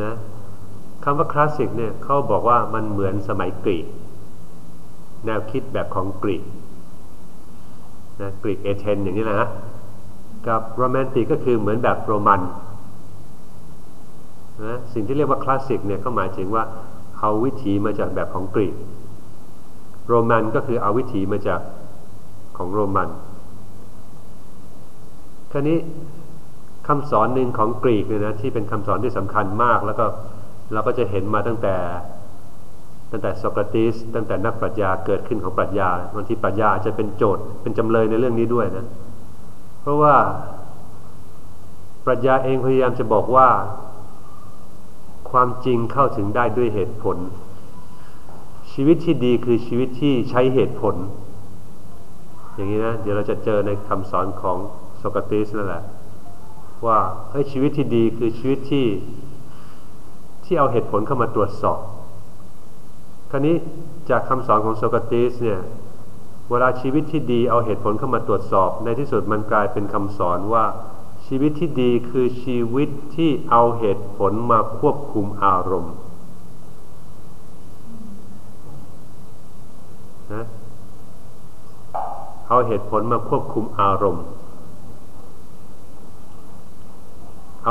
นะคำว่าคลาสสิกเนี่ยเขาบอกว่ามันเหมือนสมัยกรีก แนวคิดแบบของกรีกนะกรีกเอเธนอย่างนี้นะกับโรแมนติกก็คือเหมือนแบบโรมันนะสิ่งที่เรียกว่าคลาสสิกเนี่ยก็หมายถึงว่าเอาวิถีมาจากแบบของกรีก โรมันก็คือเอาวิถีมาจากของโรมัน คราวนี้ คำสอนหนึ่งของกรีกเนี่ยนะที่เป็นคำสอนที่สำคัญมาก แล้วก็เราก็จะเห็นมาตั้งแต่ตั้งแต่โสกราติสตั้งแต่นักปรัชญาเกิดขึ้นของปรัชญาบางทีปรัชญาจะเป็นโจทย์เป็นจำเลยในเรื่องนี้ด้วยนะเพราะว่าปรัชญาเองพยายามจะบอกว่า ความจริงเข้าถึงได้ด้วยเหตุผล ชีวิตที่ดีคือชีวิตที่ใช้เหตุผล อย่างนี้นะเดี๋ยวเราจะเจอในคำสอนของโสกราติสนั่นแหละ ว่าเฮ้ยชีวิตที่ดีคือชีวิตที่ที่เอาเหตุผลเข้ามาตรวจสอบ คราวนี้จากคำสอนของโสกติสเนี่ยเวลาชีวิตที่ดีเอาเหตุผลเข้ามาตรวจสอบ ในที่สุดมันกลายเป็นคำสอนว่าชีวิตที่ดีคือชีวิตที่เอาเหตุผลมาควบคุมอารมณ์นะเอาเหตุผลมาควบคุมอารมณ์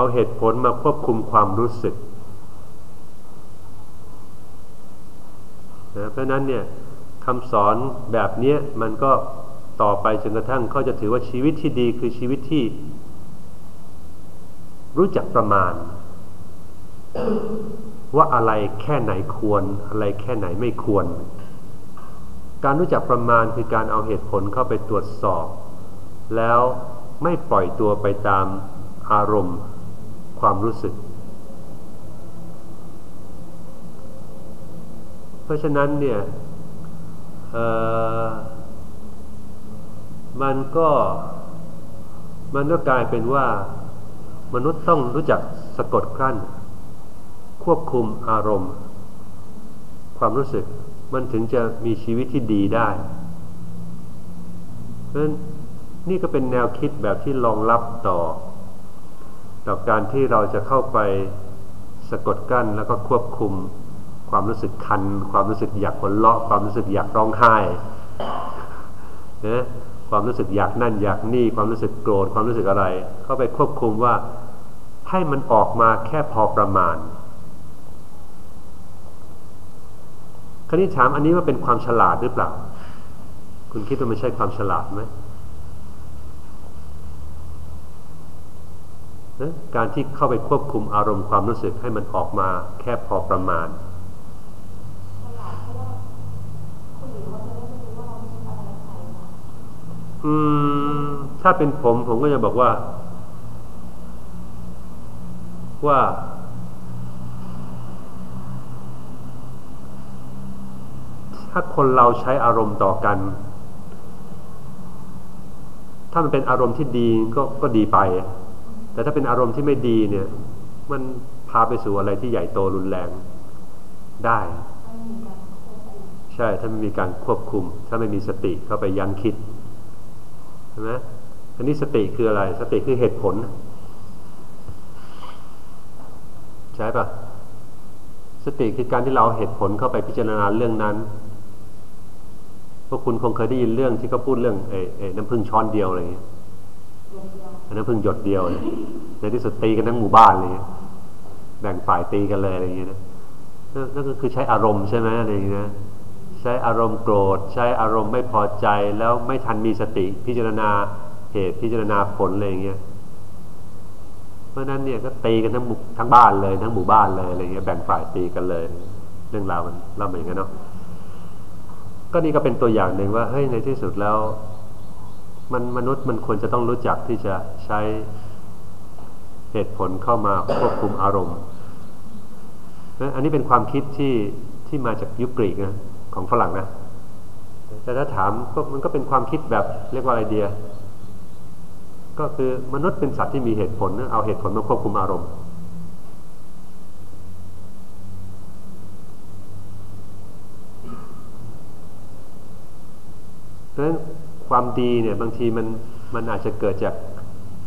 เอาเหตุผลมาควบคุมความรู้สึกนะเพราะนั้นเนี่ยคำสอนแบบนี้มันก็ต่อไปจนกระทั่งเขาจะถือว่าชีวิตที่ดีคือชีวิตที่ รู้จักประมาณ ว่าอะไรแค่ไหนควร อะไรแค่ไหนไม่ควร การรู้จักประมาณคือการเอาเหตุผลเข้าไปตรวจสอบ แล้วไม่ปล่อยตัวไปตามอารมณ์ ความรู้สึก เพราะฉะนั้นเนี่ยมันก็มันก็กลายเป็นว่ามนุษย์ต้องรู้จักสะกดกลั้น ควบคุมอารมณ์ ความรู้สึกมันถึงจะมีชีวิตที่ดีได้เพราะนี่ก็เป็นแนวคิดแบบที่รองรับต่อ ต่อการที่เราจะเข้าไปสะกดกั้นแล้วก็ควบคุมความรู้สึกคัน ความรู้สึกอยากหัวเราะความรู้สึกอยากร้องไห้นะความรู้สึกอยากนั่นอยากนี่ ความรู้สึกโกรธความรู้สึกอะไร เข้าไปควบคุมว่าให้มันออกมาแค่พอประมาณคณิถามอันนี้ว่าเป็นความฉลาดหรือเปล่า คุณคิดว่ามันใช่ความฉลาดไหม การที่เข้าไปควบคุมอารมณ์ความรู้สึกให้มันออกมาแค่พอประมาณอืมถ้าเป็นผมผมก็จะบอกว่า ว่า ถ้าคนเราใช้อารมณ์ต่อกัน ถ้ามันเป็นอารมณ์ที่ดีก็ก็ดีไป แต่ถ้าเป็นอารมณ์ที่ไม่ดีเนี่ย มันพาไปสู่อะไรที่ใหญ่โตรุนแรงได้ ใช่ถ้าไม่มีการควบคุม ถ้าไม่มีสติเข้าไปยันคิดใช่ไหมอันนี้สติคืออะไร สติคือเหตุผล ใช่ปะสติคือการที่เราเหตุผลเข้าไปพิจารณาเรื่องนั้นพวกคุณคงเคยได้ยินเรื่องที่เขาพูดเรื่องเอน้ำพึ่งช้อนเดียวอะไรอย่างเงี้ย น้ำพึ่งหยดเดียวเนี่ยในที่สุดตีกันทั้งหมู่บ้านเลยแบ่งฝ่ายตีกันเลยอะไรอย่างเงี้ยนะนั่นก็คือใช้อารมณ์ใช่ไหมอะไรอย่างเงี้ยใช้อารมณ์โกรธ ใช้อารมณ์ไม่พอใจแล้วไม่ทันมีสติพิจารณาเหตุพิจารณาผลอะไรอย่างเงี้ยเพราะนั้นเนี่ยก็ตีกันทั้งทั้งบ้านเลยทั้งหมู่บ้านเลยอะไรเงี้ยแบ่งฝ่ายตีกันเลย เรื่องราวมันเล่าเหมือนกันเนาะก็นี่ก็เป็นตัวอย่างหนึ่งว่าเฮ้ยในที่สุดแล้ว มันมนุษย์มันควรจะต้องรู้จักที่จะใช้เหตุผลเข้ามาควบคุมอารมณ์ อันนี้เป็นความคิดที่ที่มาจากยุคกรีกนะของฝรั่งนะ แต่ถ้าถามก็มันก็เป็นความคิดแบบเรียกว่าอะไรเดีย ก็คือมนุษย์เป็นสัตว์ที่มีเหตุผลเอาเหตุผลมาควบคุมอารมณ์ เพราะฉะนั้น ความดีเนี่ยบางทีมันมันอาจจะเกิดจาก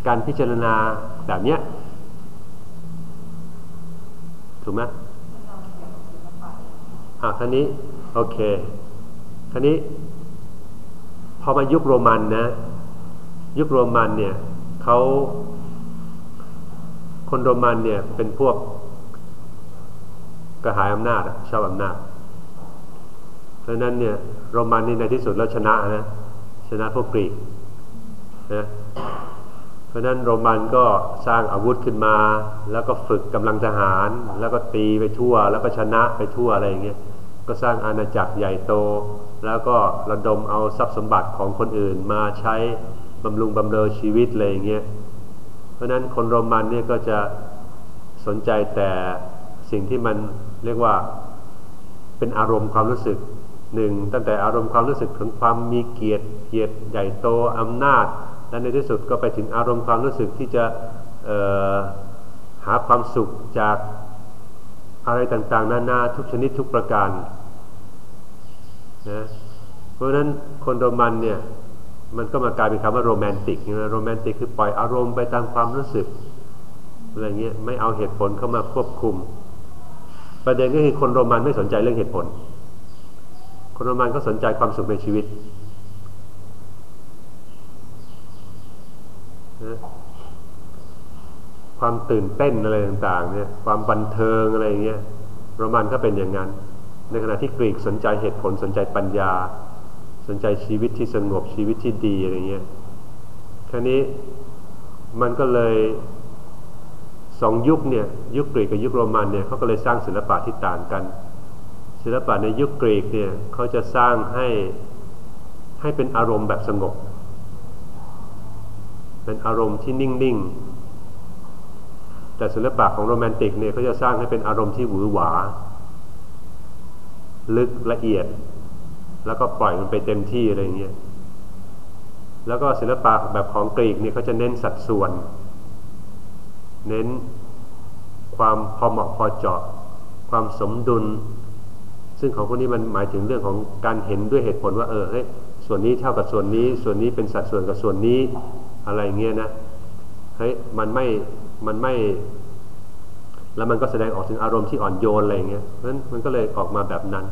การพิจารณาแบบเนี้ยถูกไหมอะท่านี้โอเคท่านี้ พอมายุคโรมันนะ ยุคโรมันเนี่ยเขาคนโรมันเนี่ยเป็นพวกกระหายอำนาจชอบอำนาจเพราะนั้นเนี่ยโรมันนี่ในที่สุดแล้วชนะนะ นะพวกกรีกนะเพราะนั้นโรมันก็สร้างอาวุธขึ้นมา แล้วก็ฝึกกำลังทหาร แล้วก็ตีไปทั่ว แล้วก็ชนะไปทั่วอะไรอย่างเงี้ยก็สร้างอาณาจักรใหญ่โต แล้วก็ระดมเอาทรัพย์สมบัติของคนอื่นมาใช้บำรุงบำเรอชีวิตอะไรอย่างเงี้ยเพราะนั้นคนโรมันเนี่ยก็จะสนใจแต่สิ่งที่มันเรียกว่าเป็นอารมณ์ความรู้สึก หนึ่งตั้งแต่อารมณ์ความรู้สึกถึงความมีเกียรติเกียรติใหญ่โตอำนาจ และในที่สุดก็ไปถึงอารมณ์ความรู้สึกที่จะหาความสุขจากอะไรต่างๆ นานาทุกชนิดทุกประการนะเพราะฉะนั้นคนโรมันเนี่ยมันก็มากลายเป็นคำว่าโรแมนติกนะโรแมนติกคือปล่อยอารมณ์ไปตามความรู้สึกอะไรเงี้ยไม่เอาเหตุผลเข้ามาควบคุม ประเด็นก็คือคนโรมันไม่สนใจเรื่องเหตุผล คนโรมันก็สนใจความสุขในชีวิตนะความตื่นเต้นอะไรต่างๆเนี่ยความบันเทิงอะไรเงี้ยโรมันก็เป็นอย่างนั้น ในขณะที่กรีกสนใจเหตุผลสนใจปัญญา สนใจชีวิตที่สงบชีวิตที่ดีอะไรเงี้ยคราวนี้มันก็เลยสองยุคเนี่ยยุคกรีกกับยุคโรมันเนี่ยเขาก็เลยสร้างศิลปะที่ต่างกัน ศิลปะในยุคกรีกเนี่ยเขาจะสร้างให้ให้เป็นอารมณ์แบบสงบ เป็นอารมณ์ที่นิ่งๆ แต่ศิลปะของโรแมนติกเนี่ยเขาจะสร้างให้เป็นอารมณ์ที่หวือหวา ลึกละเอียด แล้วก็ปล่อยมันไปเต็มที่อะไรเงี้ย แล้วก็ศิลปะแบบของกรีกเนี่ยเขาจะเน้นสัดส่วน เน้นความพอเหมาะพอเจาะ ความสมดุล ซึ่งของพวกนี้มันหมายถึงเรื่องของการเห็นด้วยเหตุผลว่าเออเฮ้ยส่วนนี้เท่ากับส่วนนี้ ส่วนนี้เป็นสัดส่วนกับส่วนนี้อะไรเงี้ยนะเฮ้ยมันไม่มันไม่ แล้วมันก็แสดงออกถึงอารมณ์ที่อ่อนโยนอะไรเงี้ยเพราะฉะนั้นมันก็เลยออกมาแบบนั้น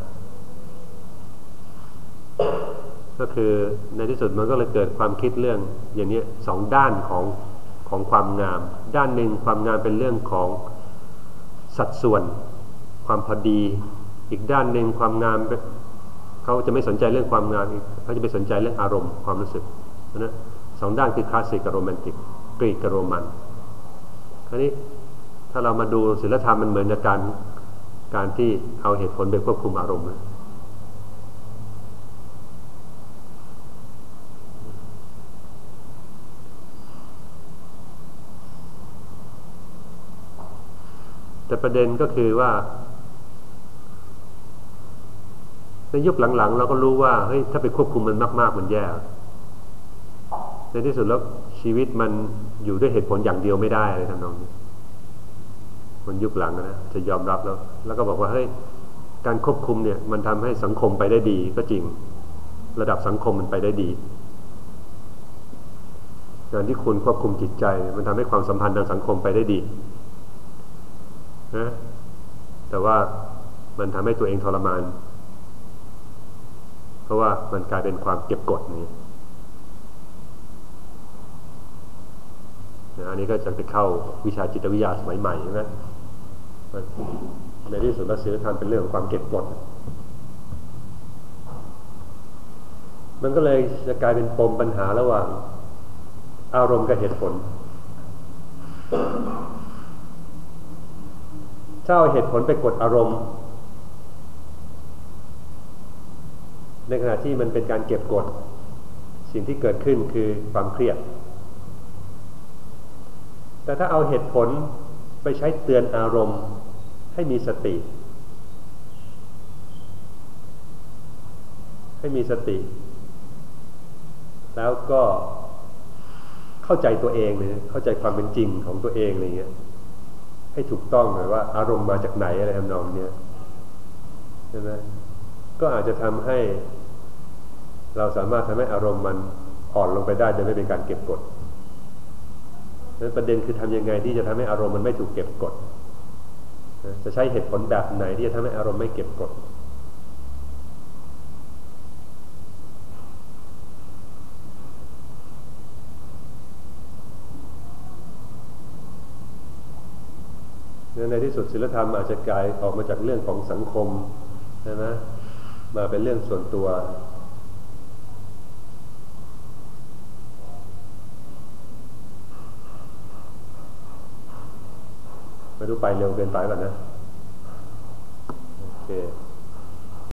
ก็คือในที่สุดมันก็เลยเกิดความคิดเรื่องอย่างนี้สองด้านของของความงาม ด้านหนึ่งความงามเป็นเรื่องของสัดส่วน ความพอดี อีกด้านหนึ่งความงามเขาจะไม่สนใจเรื่องความงามเขาจะไปสนใจเรื่องอารมณ์ความรู้สึกนะสองด้านคือคลาสสิกกับโรแมนติกกรีกกับโรมันคราวนี้ถ้าเรามาดูศิลธรรมมันเหมือนกับการการที่เอาเหตุผลไปควบคุมอารมณ์แต่ประเด็นก็คือว่า ในยุคหลังๆ เราก็รู้ว่าเฮ้ยถ้าไปควบคุมมันมาก ๆ มันแย่ ในที่สุดแล้วชีวิตมันอยู่ด้วยเหตุผลอย่างเดียวไม่ได้เลยทำนองนี้มันยุคหลังนะจะยอมรับแล้ว แล้วก็บอกว่าเฮ้ยการควบคุมเนี่ย มันทำให้สังคมไปได้ดีก็จริง ระดับสังคมมันไปได้ดีการที่คุณควบคุมจิตใจ มันทำให้ความสัมพันธ์ทางสังคมไปได้ดีนะแต่ว่ามันทำให้ตัวเองทรมาน ราะว่ามันกลายเป็นความเก็บกดนี่นะอันนี้ก็จะไปเข้าวิชาจิตวิทยาสมัยใหม่ใช่ไหมในที่สุดแล้วศีลธรรมเป็นเรื่องของความเก็บกด มันก็เลยจะกลายเป็นปมปัญหาระหว่าง อารมณ์กับเหตุผล ถ้าเอาเหตุผลไปกดอารมณ์ ในขณะที่มันเป็นการเก็บกด สิ่งที่เกิดขึ้นคือความเครียด แต่ถ้าเอาเหตุผลไปใช้เตือนอารมณ์ให้มีสติ ให้มีสติ แล้วก็เข้าใจตัวเองเลยเข้าใจความเป็นจริงของตัวเองอะไรเงี้ยให้ถูกต้องหน่อยว่า อารมณ์มาจากไหนอะไรทำนองเนี้ยใช่ไหมก็อาจจะทำให้ เราสามารถทำให้อารมณ์มันอ่อนลงไปได้โดยไม่เป็นการเก็บกดนั้นประเด็นคือทำยังไงที่จะทำให้อารมณ์มันไม่ถูกเก็บกด จะใช้เหตุผลแบบไหนที่จะทำให้อารมณ์ไม่เก็บกด ในที่สุดศีลธรรมอาจจะกลายออกมาจากเรื่องของสังคมใช่ไหมมาเป็นเรื่องส่วนตัว ไม่รู้ไปเร็วเกินไปแบบนะโอเค